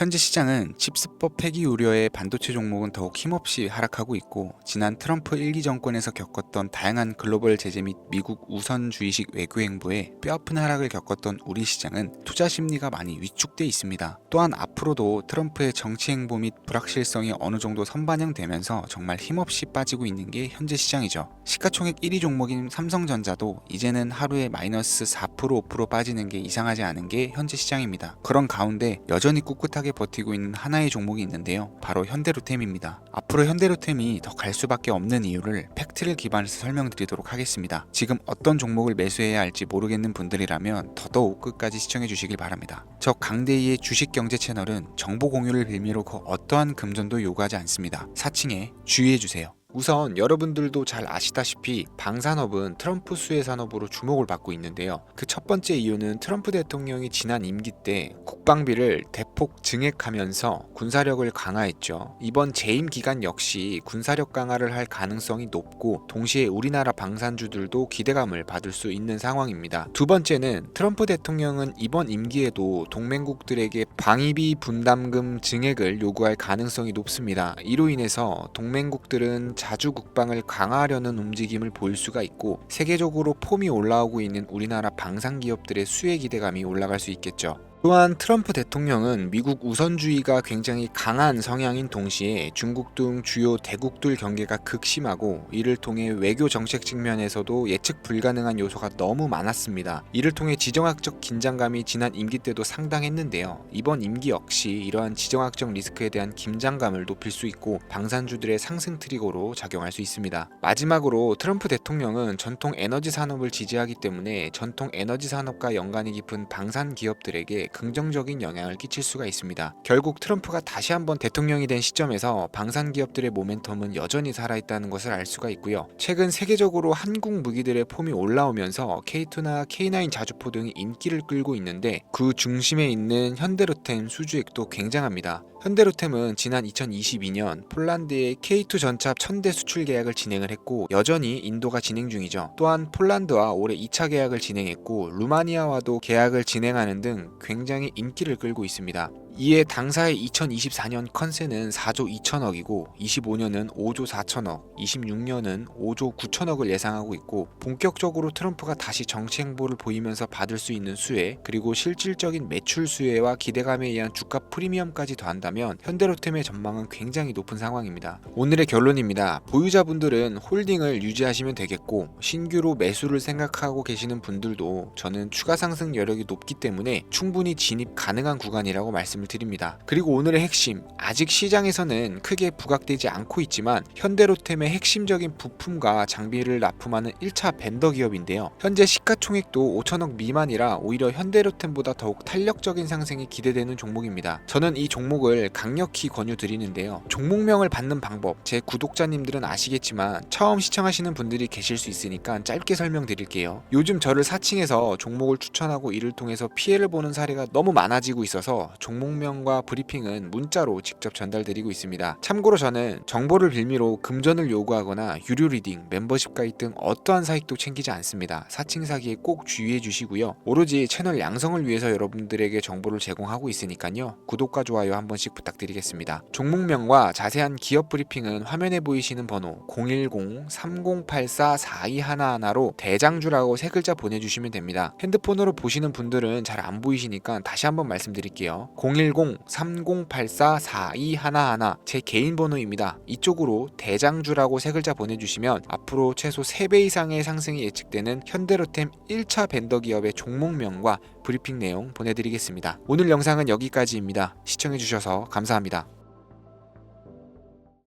현재 시장은 칩스법 폐기 우려에 반도체 종목은 더욱 힘없이 하락하고 있고 지난 트럼프 1기 정권에서 겪었던 다양한 글로벌 제재 및 미국 우선주의식 외교 행보에 뼈아픈 하락을 겪었던 우리 시장은 투자 심리가 많이 위축돼 있습니다. 또한 앞으로도 트럼프의 정치 행보 및 불확실성이 어느 정도 선반영되면서 정말 힘없이 빠지고 있는 게 현재 시장이죠. 시가총액 1위 종목인 삼성전자도 이제는 하루에 마이너스 4% 5% 빠지는 게 이상하지 않은 게 현재 시장입니다. 그런 가운데 여전히 꿋꿋하게 버티고 있는 하나의 종목이 있는데요. 바로 현대로템입니다. 앞으로 현대로템이 더 갈 수밖에 없는 이유를 팩트를 기반해서 설명드리도록 하겠습니다. 지금 어떤 종목을 매수해야 할지 모르겠는 분들이라면 더더욱 끝까지 시청해 주시길 바랍니다. 저 강대희의 주식 경제 채널은 정보 공유를 빌미로 그 어떠한 금전도 요구하지 않습니다. 사칭에 주의해 주세요. 우선 여러분들도 잘 아시다시피 방산업은 트럼프 수혜 산업으로 주목을 받고 있는데요. 그 첫 번째 이유는 트럼프 대통령이 지난 임기 때 국방비를 대폭 증액하면서 군사력을 강화했죠. 이번 재임 기간 역시 군사력 강화를 할 가능성이 높고 동시에 우리나라 방산주들도 기대감을 받을 수 있는 상황입니다. 두 번째는 트럼프 대통령은 이번 임기에도 동맹국들에게 방위비 분담금 증액을 요구할 가능성이 높습니다. 이로 인해서 동맹국들은 자주 국방을 강화하려는 움직임을 보일 수가 있고 세계적으로 폼이 올라오고 있는 우리나라 방산 기업들의 수혜 기대감이 올라갈 수 있겠죠. 또한 트럼프 대통령은 미국 우선주의가 굉장히 강한 성향인 동시에 중국 등 주요 대국들 경계가 극심하고 이를 통해 외교 정책 측면에서도 예측 불가능한 요소가 너무 많았습니다. 이를 통해 지정학적 긴장감이 지난 임기 때도 상당했는데요. 이번 임기 역시 이러한 지정학적 리스크에 대한 긴장감을 높일 수 있고 방산주들의 상승 트리거로 작용할 수 있습니다. 마지막으로 트럼프 대통령은 전통 에너지 산업을 지지하기 때문에 전통 에너지 산업과 연관이 깊은 방산 기업들에게 긍정적인 영향을 끼칠 수가 있습니다. 결국 트럼프가 다시 한번 대통령이 된 시점에서 방산 기업들의 모멘텀은 여전히 살아있다는 것을 알 수가 있고요. 최근 세계적으로 한국 무기들의 폼이 올라오면서 K2나 K9 자주포 등이 인기를 끌고 있는데 그 중심에 있는 현대로템 수주액도 굉장합니다. 현대로템은 지난 2022년 폴란드의 K2 전차 1000대 수출 계약을 진행을 했고 여전히 인도가 진행 중이죠. 또한 폴란드와 올해 2차 계약을 진행했고 루마니아와도 계약을 진행하는 등 굉장히 인기를 끌고 있습니다. 이에 당사의 2024년 컨세는 4조 2천억이고 25년은 5조 4천억, 26년은 5조 9천억을 예상하고 있고 본격적으로 트럼프가 다시 정치 행보를 보이면서 받을 수 있는 수혜 그리고 실질적인 매출 수혜와 기대감에 의한 주가 프리미엄까지 더한다면 현대로템의 전망은 굉장히 높은 상황입니다. 오늘의 결론입니다. 보유자분들은 홀딩을 유지하시면 되겠고 신규로 매수를 생각하고 계시는 분들도 저는 추가 상승 여력이 높기 때문에 충분히 진입 가능한 구간이라고 말씀 을 드립니다. 그리고 오늘의 핵심 아직 시장에서는 크게 부각되지 않고 있지만 현대로템의 핵심적인 부품과 장비를 납품하는 1차 벤더 기업인데요. 현재 시가총액도 5천억 미만이라 오히려 현대로템보다 더욱 탄력적인 상승이 기대되는 종목입니다. 저는 이 종목을 강력히 권유드리는데요. 종목명을 받는 방법 제 구독자님들은 아시겠지만 처음 시청하시는 분들이 계실 수 있으니까 짧게 설명드릴게요. 요즘 저를 사칭해서 종목을 추천하고 이를 통해서 피해를 보는 사례가 너무 많아지고 있어서 종목 명과 브리핑은 문자로 직접 전달드리고 있습니다. 참고로 저는 정보를 빌미로 금전을 요구하거나 유료 리딩, 멤버십 가입 등 어떠한 사익도 챙기지 않습니다. 사칭 사기에 꼭 주의해 주시고요. 오로지 채널 양성을 위해서 여러분들에게 정보를 제공하고 있으니까요. 구독과 좋아요 한 번씩 부탁드리겠습니다. 종목명과 자세한 기업 브리핑은 화면에 보이시는 번호 010-3084-4211로 대장주라고 세 글자 보내주시면 됩니다. 핸드폰으로 보시는 분들은 잘 안 보이시니까 다시 한번 말씀드릴게요. 010-3084-4211 제 개인 번호입니다. 이쪽으로 대장주라고 세 글자 보내주시면 앞으로 최소 3배 이상의 상승이 예측되는 현대로템 1차 벤더 기업의 종목명과 브리핑 내용 보내드리겠습니다. 오늘 영상은 여기까지입니다. 시청해주셔서 감사합니다.